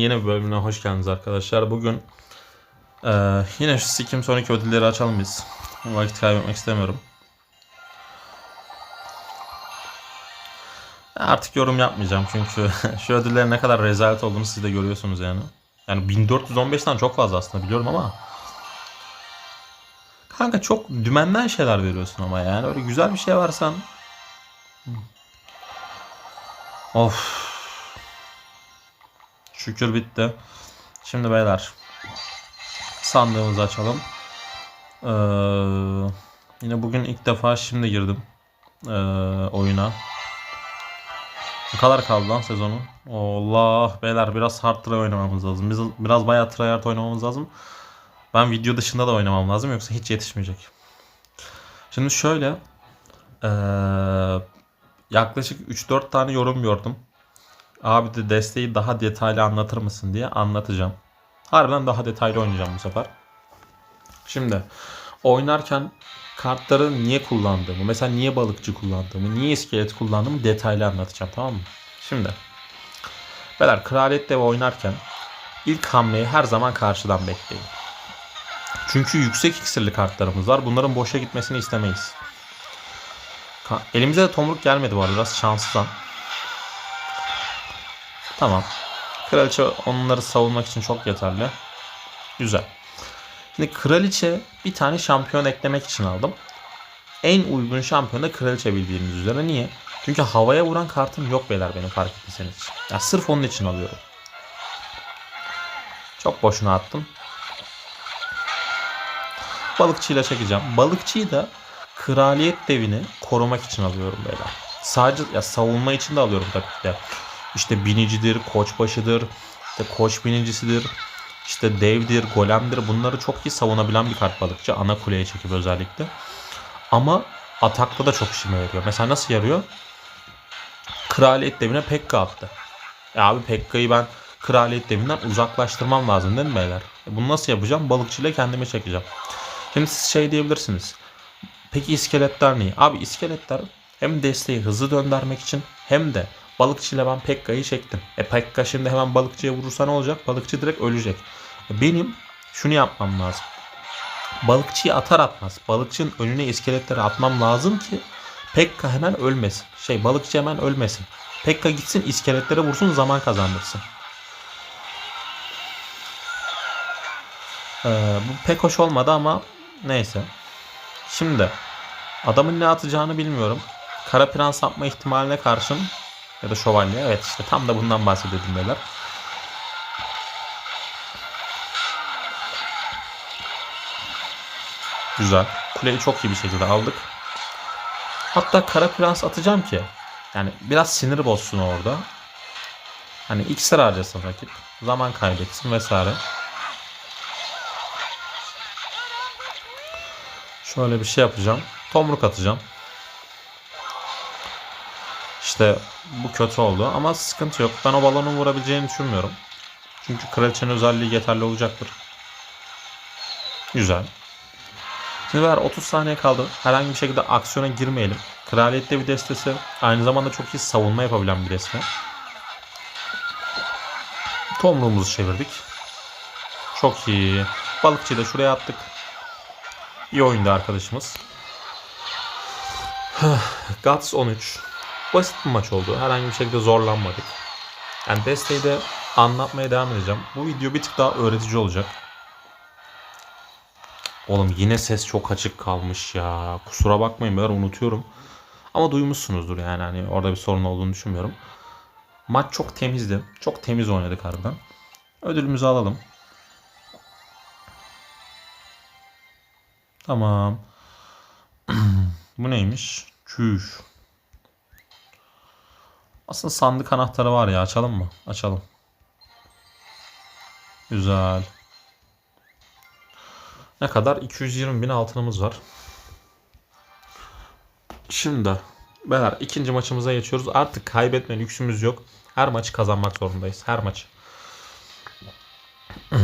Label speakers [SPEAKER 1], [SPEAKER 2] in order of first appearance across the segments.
[SPEAKER 1] Yeni bir bölümüne hoş geldiniz arkadaşlar. Bugün eee, yine şu Sikim sonraki ödülleri açalım biz. Vakit kaybetmek istemiyorum. Artık yorum yapmayacağım çünkü şu ödüllerin ne kadar rezalet olduğunu siz de görüyorsunuz yani. Yani 1415'ten çok fazla aslında biliyorum ama Kanka çok dümenden şeyler veriyorsun ama yani öyle güzel bir şey varsan Of Şükür bitti. Şimdi beyler sandığımızı açalım. Ee, yine bugün ilk defa şimdi girdim ee, oyuna. Ne kadar kaldı lan sezonu? Allah beyler biraz hard try oynamamız lazım. Biz biraz bayağı tryhard oynamamız lazım. Ben video dışında da oynamam lazım yoksa hiç yetişmeyecek. Şimdi şöyle ee, yaklaşık 3-4 tane yorum gördüm. Abi de desteği daha detaylı anlatır mısın diye anlatacağım. Harbiden daha detaylı oynayacağım bu sefer. Şimdi oynarken kartları niye kullandığımı, mesela niye balıkçı kullandığımı, niye iskelet kullandığımı detaylı anlatacağım tamam mı? Şimdi Beyler kraliyet devi oynarken ilk hamleyi her zaman karşıdan bekleyin. Çünkü yüksek iksirli kartlarımız var. Bunların boşa gitmesini istemeyiz. Elimize de tomruk gelmedi bu arada. Biraz şanssızdan. Tamam. Kraliçe onları savunmak için çok yeterli. Güzel. Şimdi kraliçe bir tane şampiyon eklemek için aldım. En uygun şampiyon da kraliçe bildiğimiz üzere. Niye? Çünkü havaya vuran kartım yok beyler benim fark ettiyseniz. Ya sırf onun için alıyorum. Çok boşuna attım. Balıkçıyla çekeceğim. Balıkçıyı da kraliyet devini korumak için alıyorum beyler. Sadece ya savunma için de alıyorum tabii ki de. İşte binicidir, koçbaşıdır, işte koç binicisidir, işte devdir, golemdir. Bunları çok iyi savunabilen bir kart balıkçı. Ana kuleye çekip özellikle. Ama atakta da çok işime yarıyor. Mesela nasıl yarıyor? Kraliyet devine Pekka attı. Ya abi Pekka'yı ben kraliyet devinden uzaklaştırmam lazım değil mi beyler? E bunu nasıl yapacağım? Balıkçıyla kendime çekeceğim. Şimdi siz şey diyebilirsiniz. Peki iskeletler niye? Abi iskeletler hem desteği hızlı döndürmek için hem de balıkçıyla ben Pekka'yı çektim. E Pekka şimdi hemen balıkçıya vurursa ne olacak? Balıkçı direkt ölecek. E benim şunu yapmam lazım. Balıkçıyı atar atmaz. Balıkçının önüne iskeletleri atmam lazım ki Pekka hemen ölmesin. Şey balıkçı hemen ölmesin. Pekka gitsin iskeletlere vursun zaman kazandırsın. Ee, bu pek hoş olmadı ama neyse. Şimdi adamın ne atacağını bilmiyorum. Kara prens yapma ihtimaline karşın ya da şövalye. Evet işte tam da bundan bahsediyordum beyler. Güzel. Kuleyi çok iyi bir şekilde aldık. Hatta kara prens atacağım ki yani biraz sinir bozsun orada. Hani iksir harcasın rakip. Zaman kaybetsin vesaire. Şöyle bir şey yapacağım. Tomruk atacağım. İşte bu kötü oldu ama sıkıntı yok. Ben o balonun vurabileceğini düşünmüyorum. Çünkü kraliçenin özelliği yeterli olacaktır. Güzel. Şimdi ver 30 saniye kaldı. Herhangi bir şekilde aksiyona girmeyelim. Kraliyette bir destesi. Aynı zamanda çok iyi savunma yapabilen bir deste. Tomruğumuzu çevirdik. Çok iyi. Balıkçıyı da şuraya attık. İyi oyundu arkadaşımız. Guts 13. Basit bir maç oldu. Herhangi bir şekilde zorlanmadık. Yani desteği de anlatmaya devam edeceğim. Bu video bir tık daha öğretici olacak. Oğlum yine ses çok açık kalmış ya. Kusura bakmayın ben unutuyorum. Ama duymuşsunuzdur yani hani orada bir sorun olduğunu düşünmüyorum. Maç çok temizdi. Çok temiz oynadık harbiden. Ödülümüzü alalım. Tamam. Bu neymiş? Çüş. Aslında sandık anahtarı var ya. Açalım mı? Açalım. Güzel. Ne kadar? 220 bin altınımız var. Şimdi beyler ikinci maçımıza geçiyoruz. Artık kaybetme lüksümüz yok. Her maçı kazanmak zorundayız. Her maçı.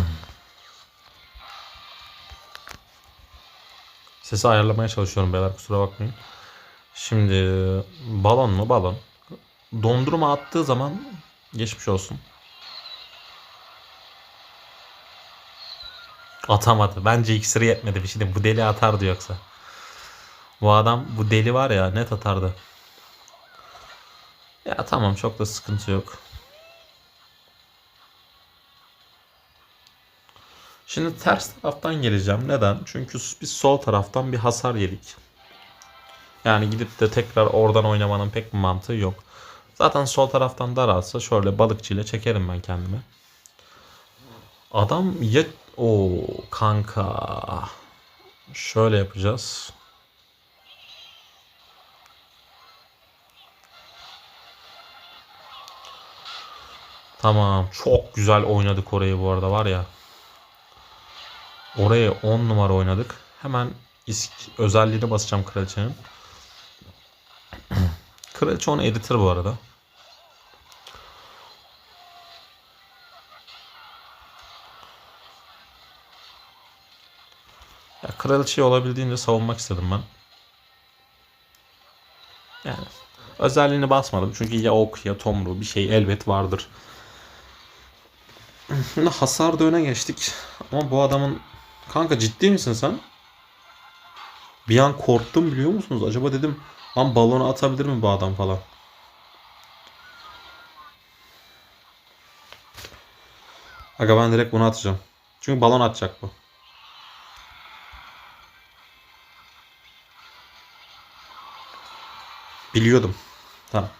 [SPEAKER 1] Sesi ayarlamaya çalışıyorum beyler kusura bakmayın. Şimdi balon mu balon. Dondurma attığı zaman geçmiş olsun. Atamadı. Bence iksiri yetmedi bir şey değil. Bu deli atardı yoksa. Bu adam bu deli var ya net atardı. Ya tamam çok da sıkıntı yok. Şimdi ters taraftan geleceğim. Neden? Çünkü biz sol taraftan bir hasar yedik. Yani gidip de tekrar oradan oynamanın pek mantığı yok. Zaten sol taraftan daralsa şöyle balıkçıyla çekerim ben kendimi. Adam ya... o kanka. Şöyle yapacağız. Tamam. Çok güzel oynadık orayı bu arada var ya. Oraya 10 numara oynadık. Hemen isk özelliğine basacağım kraliçenin. Kraliçe onu editir bu arada. Ya kraliçeyi olabildiğince savunmak istedim ben. Yani özelliğini basmadım çünkü ya ok ya tomru bir şey elbet vardır. Şimdi hasar öne geçtik. Ama bu adamın... Kanka ciddi misin sen? Bir an korktum biliyor musunuz? Acaba dedim lan balonu atabilir mi bu adam falan. Aga ben direkt bunu atacağım. Çünkü balon atacak bu. Biliyordum. Tamam.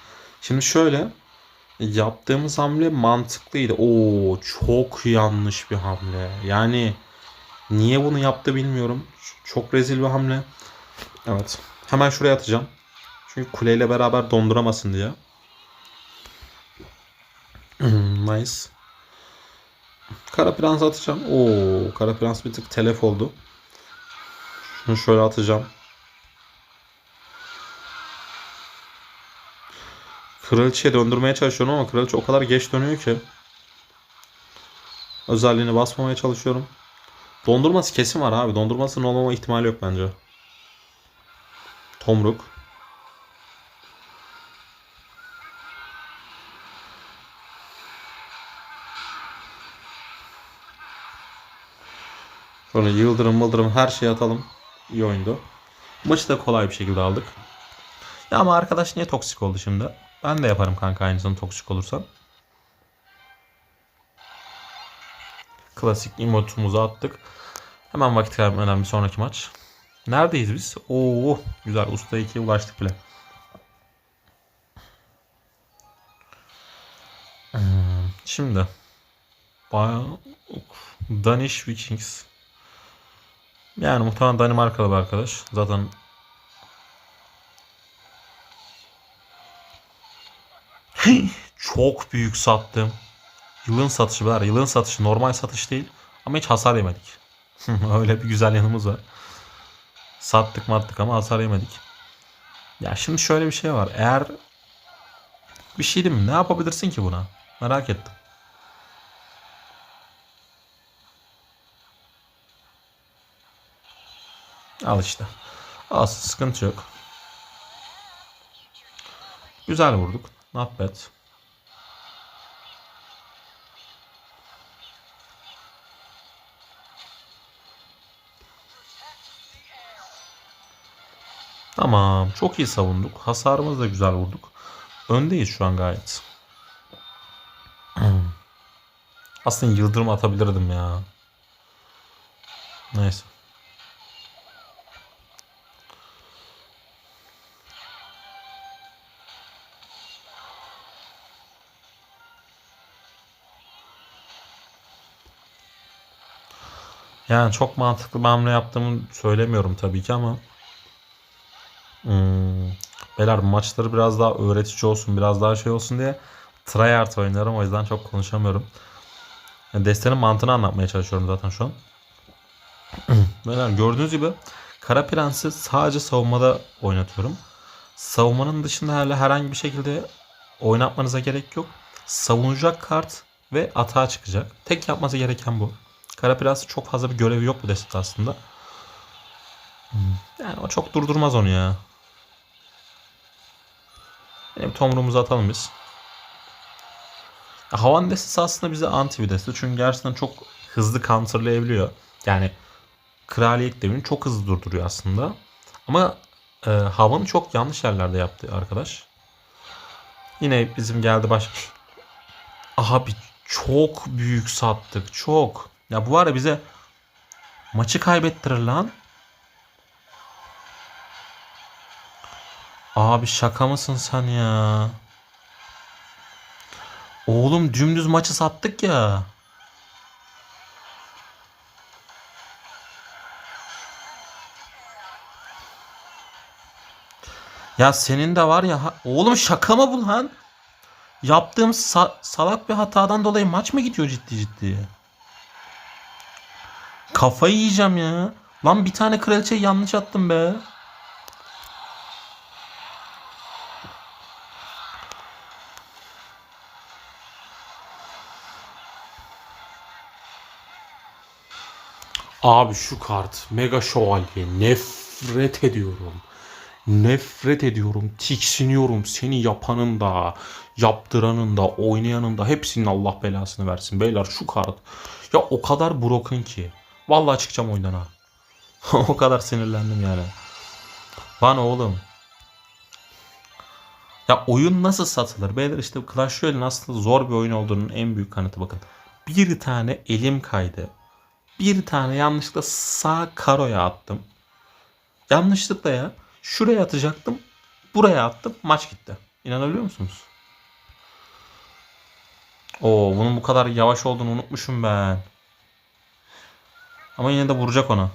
[SPEAKER 1] Şimdi şöyle yaptığımız hamle mantıklıydı. Oo çok yanlış bir hamle. Yani niye bunu yaptı bilmiyorum. Çok rezil bir hamle. Evet. Hemen şuraya atacağım. Çünkü kuleyle beraber donduramasın diye. nice. Kara Prens atacağım. Oo, Kara Prens bir tık telef oldu. Şunu şöyle atacağım. Kraliçeye döndürmeye çalışıyorum ama kraliçe o kadar geç dönüyor ki. Özelliğini basmamaya çalışıyorum. Dondurması kesin var abi. Dondurmasının olmama ihtimali yok bence. Tomruk. Şöyle yıldırım mıldırım her şeyi atalım. İyi oyundu. Maçı da kolay bir şekilde aldık. Ya ama arkadaş niye toksik oldu şimdi? Ben de yaparım kanka aynısını toksik olursam. Klasik emotumuzu attık. Hemen vakit kaybetmeden bir sonraki maç. Neredeyiz biz? Oo güzel usta 2'ye ulaştık bile. Hmm, Şimdi bayağı Danish Vikings. Yani muhtemelen Danimarkalı bir arkadaş. Zaten Çok büyük sattım. Yılın satışı var. Yılın satışı normal satış değil. Ama hiç hasar yemedik. Öyle bir güzel yanımız var. Sattık mattık ama hasar yemedik. Ya şimdi şöyle bir şey var. Eğer bir şey değil mi? Ne yapabilirsin ki buna? Merak ettim. Al işte. Alsın sıkıntı yok. Güzel vurduk. Not bad. Tamam. Çok iyi savunduk. Hasarımızı da güzel vurduk. Öndeyiz şu an gayet. Aslında yıldırım atabilirdim ya. Neyse. Yani çok mantıklı bir hamle yaptığımı söylemiyorum tabii ki ama hmm, beyler maçları biraz daha öğretici olsun, biraz daha şey olsun diye tryhard oynuyorum. O yüzden çok konuşamıyorum. Yani destenin mantığını anlatmaya çalışıyorum zaten şu an. Beyler gördüğünüz gibi Kara Prens'i sadece savunmada oynatıyorum. Savunmanın dışında herhangi bir şekilde oynatmanıza gerek yok. Savunacak kart ve atağa çıkacak. Tek yapması gereken bu. Kara Prens'in çok fazla bir görevi yok bu destede aslında. Yani o çok durdurmaz onu ya. Benim tomruğumuzu atalım biz. Havan destesi aslında bize anti bir deste. Çünkü gerçekten çok hızlı counterlayabiliyor. Yani kraliyet devrini çok hızlı durduruyor aslında. Ama e, havanı çok yanlış yerlerde yaptı arkadaş. Yine bizim geldi baş... Abi çok büyük sattık. Çok. Ya bu var ya bize maçı kaybettirir lan. Abi şaka mısın sen ya? Oğlum dümdüz maçı sattık ya. Ya senin de var ya oğlum şaka mı bu lan? Yaptığım sa- salak bir hatadan dolayı maç mı gidiyor ciddi ciddi? Kafayı yiyeceğim ya. Lan bir tane kraliçeyi yanlış attım be. Abi şu kart Mega Şövalye nefret ediyorum. Nefret ediyorum. Tiksiniyorum. Seni yapanın da, yaptıranın da, oynayanın da hepsinin Allah belasını versin. Beyler şu kart. Ya o kadar broken ki. Vallahi çıkacağım oyundan ha. o kadar sinirlendim yani. Lan oğlum. Ya oyun nasıl satılır? Beyler işte Clash Royale'in aslında zor bir oyun olduğunun en büyük kanıtı bakın. Bir tane elim kaydı. Bir tane yanlışlıkla sağ karoya attım. Yanlışlıkla ya. Şuraya atacaktım. Buraya attım. Maç gitti. İnanabiliyor musunuz? Oo, bunun bu kadar yavaş olduğunu unutmuşum ben. Ama yine de vuracak ona.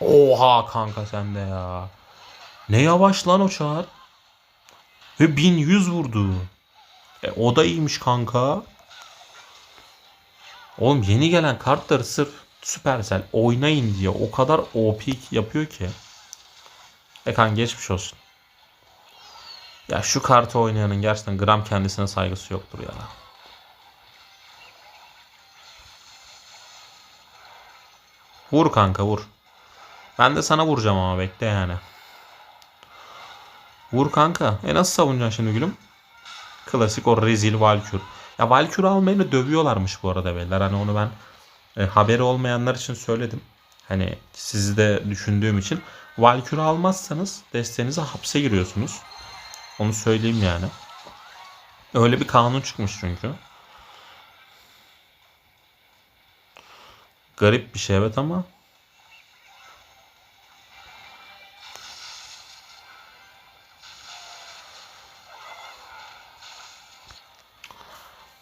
[SPEAKER 1] Oha kanka sen de ya. Ne yavaş lan o çağır. Ve 1100 vurdu. E, o da iyiymiş kanka. Oğlum yeni gelen kartları sırf Supercell oynayın diye o kadar OP yapıyor ki. Ekan geçmiş olsun. Ya şu kartı oynayanın gerçekten gram kendisine saygısı yoktur ya. Vur kanka vur. Ben de sana vuracağım ama bekle yani. Vur kanka. E nasıl savunacaksın şimdi gülüm? Klasik o rezil Valkür. Ya Valkür almayı dövüyorlarmış bu arada beyler. Hani onu ben e, haberi olmayanlar için söyledim. Hani sizi de düşündüğüm için. Valkür almazsanız destenize hapse giriyorsunuz. Onu söyleyeyim yani. Öyle bir kanun çıkmış çünkü. Garip bir şey evet ama.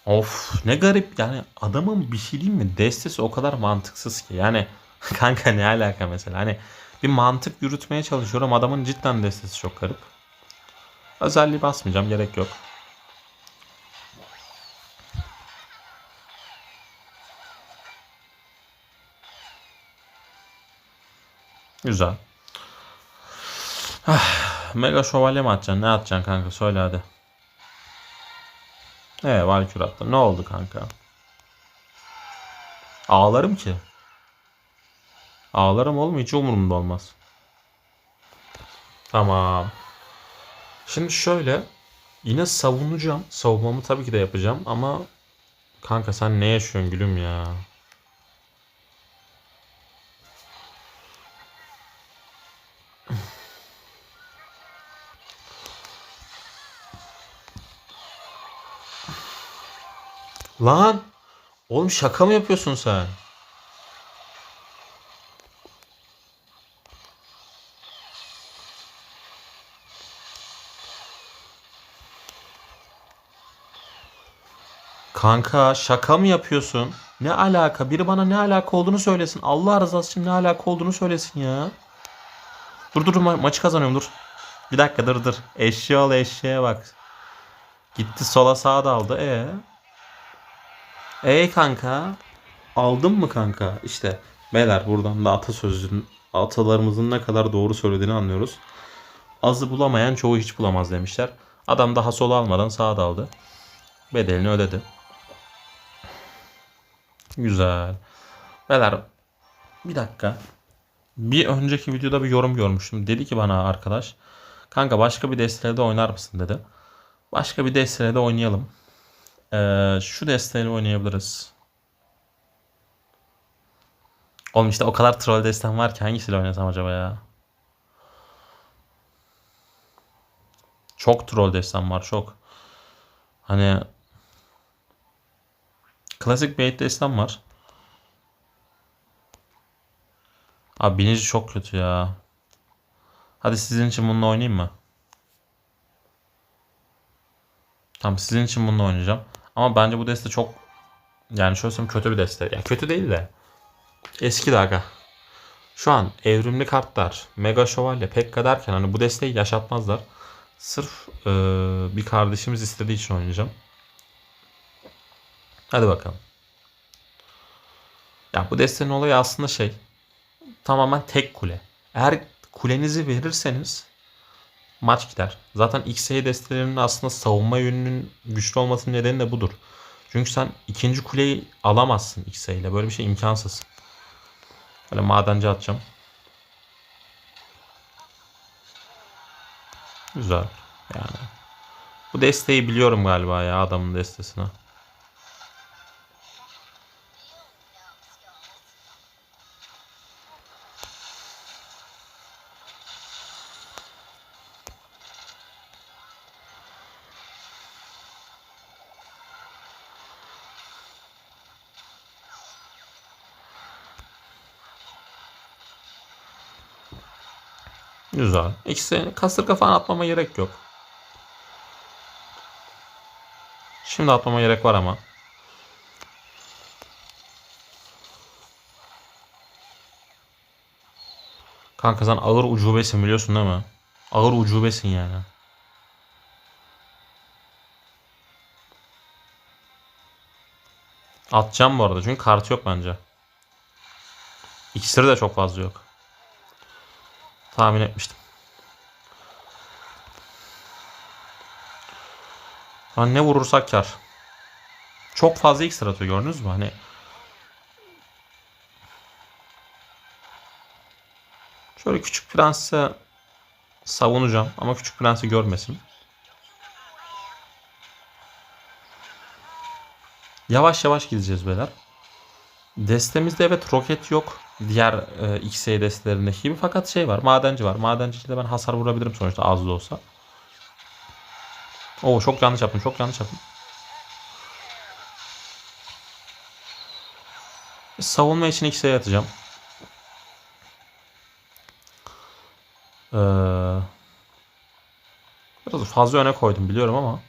[SPEAKER 1] Of ne garip. Yani adamın bir şey diyeyim mi? Destesi o kadar mantıksız ki. Yani kanka ne alaka mesela? Hani bir mantık yürütmeye çalışıyorum. Adamın cidden destesi çok garip. Özelliği basmayacağım gerek yok. Güzel. Ah, Mega şövalye mi atacaksın? Ne atacaksın kanka? Söyle hadi. Ee Valkür attı. Ne oldu kanka? Ağlarım ki. Ağlarım oğlum hiç umurumda olmaz. Tamam. Şimdi şöyle. Yine savunacağım. Savunmamı tabii ki de yapacağım ama kanka sen ne yaşıyorsun gülüm ya? Lan! Oğlum şaka mı yapıyorsun sen? Kanka şaka mı yapıyorsun? Ne alaka? Biri bana ne alaka olduğunu söylesin. Allah rızası için ne alaka olduğunu söylesin ya. Dur dur ma- maçı kazanıyorum dur. Bir dakika dur dur. Eşeğe ol eşeğe bak. Gitti sola sağa daldı. E Ey kanka. Aldın mı kanka? İşte beyler buradan da atasözünün atalarımızın ne kadar doğru söylediğini anlıyoruz. Azı bulamayan çoğu hiç bulamaz demişler. Adam daha sola almadan sağa daldı. Bedelini ödedi. Güzel. Beyler bir dakika. Bir önceki videoda bir yorum görmüştüm. Dedi ki bana arkadaş. Kanka başka bir destelede oynar mısın dedi. Başka bir destelede oynayalım. Ee, şu desteğiyle oynayabiliriz. Oğlum işte o kadar troll destem var ki hangisiyle oynasam acaba ya? Çok troll destem var çok. Hani klasik bait destem var. Abi binici çok kötü ya. Hadi sizin için bununla oynayayım mı? Tamam sizin için bununla oynayacağım. Ama bence bu deste çok yani şöyle söyleyeyim kötü bir deste. Yani kötü değil de eski de aga. Şu an evrimli kartlar, Mega Şövalye, Pekka derken hani bu desteği yaşatmazlar. Sırf e, bir kardeşimiz istediği için oynayacağım. Hadi bakalım. Ya bu destenin olayı aslında şey tamamen tek kule. Eğer kulenizi verirseniz maç gider. Zaten XA destelerinin aslında savunma yönünün güçlü olmasının nedeni de budur. Çünkü sen ikinci kuleyi alamazsın XA ile. Böyle bir şey imkansız. Böyle madenci atacağım. Güzel. Yani. Bu desteği biliyorum galiba ya adamın destesine. İkisi kasırga falan atmama gerek yok. Şimdi atmama gerek var ama. Kanka sen ağır ucubesin biliyorsun değil mi? Ağır ucubesin yani. Atacağım bu arada çünkü kart yok bence. İkisleri de çok fazla yok. Tahmin etmiştim. Lan ne vurursak kar. Çok fazla iksir atıyor gördünüz mü? Hani Şöyle küçük prense savunacağım ama küçük prensi görmesin. Yavaş yavaş gideceğiz beyler. Destemizde evet roket yok. Diğer e, XY destelerindeki gibi. Fakat şey var. Madenci var. Madenciyle ben hasar vurabilirim sonuçta az da olsa. Oo çok yanlış yaptım. Çok yanlış yaptım. Savunma için XY'ye atacağım. Ee, biraz fazla öne koydum biliyorum ama.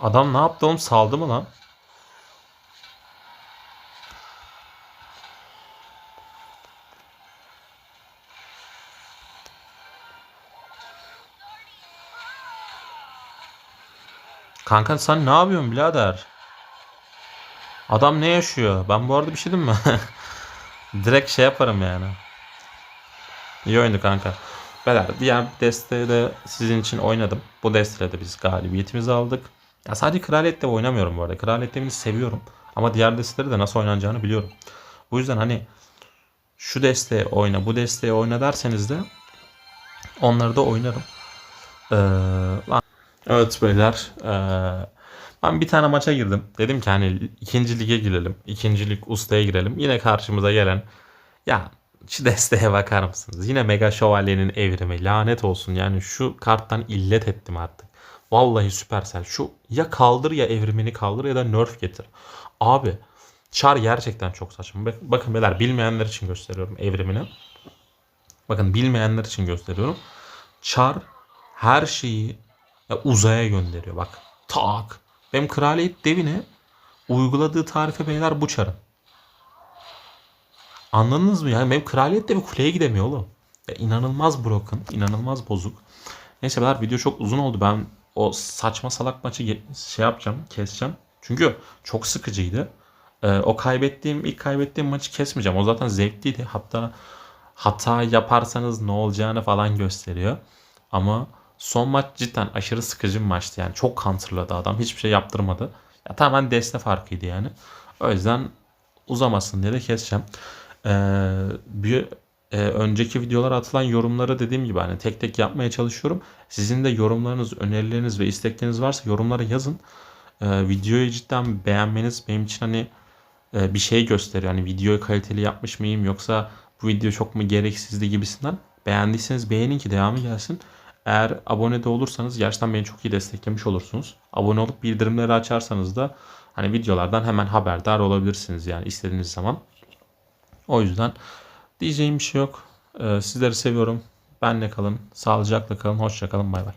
[SPEAKER 1] Adam ne yaptı oğlum saldı mı lan? Kanka sen ne yapıyorsun birader? Adam ne yaşıyor? Ben bu arada bir şey mi? Direkt şey yaparım yani. İyi oyundu kanka. Beyler diğer desteği de sizin için oynadım. Bu desteğiyle de biz galibiyetimizi aldık. Ya sadece Kraliyet'te oynamıyorum bu arada. Kraliyet devini seviyorum. Ama diğer desteleri de nasıl oynanacağını biliyorum. Bu yüzden hani şu desteği oyna, bu desteği oyna derseniz de onları da oynarım. Ee, evet beyler. Ee, ben bir tane maça girdim. Dedim ki hani ikinci lige girelim. İkinci lig ustaya girelim. Yine karşımıza gelen ya şu desteğe bakar mısınız? Yine Mega Şövalye'nin evrimi. Lanet olsun. Yani şu karttan illet ettim artık. Vallahi Supercell şu ya kaldır ya evrimini kaldır ya da nerf getir. Abi Char gerçekten çok saçma. Bak- Bakın beyler bilmeyenler için gösteriyorum evrimini. Bakın bilmeyenler için gösteriyorum. Char her şeyi ya uzaya gönderiyor. Bak tak. Benim kraliyet devine uyguladığı tarife beyler bu Char'ın. Anladınız mı? Yani benim kraliyet devi kuleye gidemiyor oğlum. Ya inanılmaz broken, inanılmaz bozuk. Neyse beyler video çok uzun oldu. Ben o saçma salak maçı şey yapacağım, keseceğim. Çünkü çok sıkıcıydı. Ee, o kaybettiğim, ilk kaybettiğim maçı kesmeyeceğim. O zaten zevkliydi. Hatta hata yaparsanız ne olacağını falan gösteriyor. Ama son maç cidden aşırı sıkıcı bir maçtı. Yani çok counterladı adam. Hiçbir şey yaptırmadı. Ya tamamen deste farkıydı yani. O yüzden uzamasın diye de keseceğim. Ee, bir e, önceki videolara atılan yorumları dediğim gibi hani tek tek yapmaya çalışıyorum. Sizin de yorumlarınız, önerileriniz ve istekleriniz varsa yorumlara yazın. E, videoyu cidden beğenmeniz benim için hani e, bir şey gösteriyor. Hani videoyu kaliteli yapmış mıyım yoksa bu video çok mu gereksizdi gibisinden. Beğendiyseniz beğenin ki devamı gelsin. Eğer abone de olursanız gerçekten beni çok iyi desteklemiş olursunuz. Abone olup bildirimleri açarsanız da hani videolardan hemen haberdar olabilirsiniz yani istediğiniz zaman. O yüzden diyeceğim bir şey yok. Ee, sizleri seviyorum. Benle kalın. Sağlıcakla kalın. Hoşça kalın. Bay bay.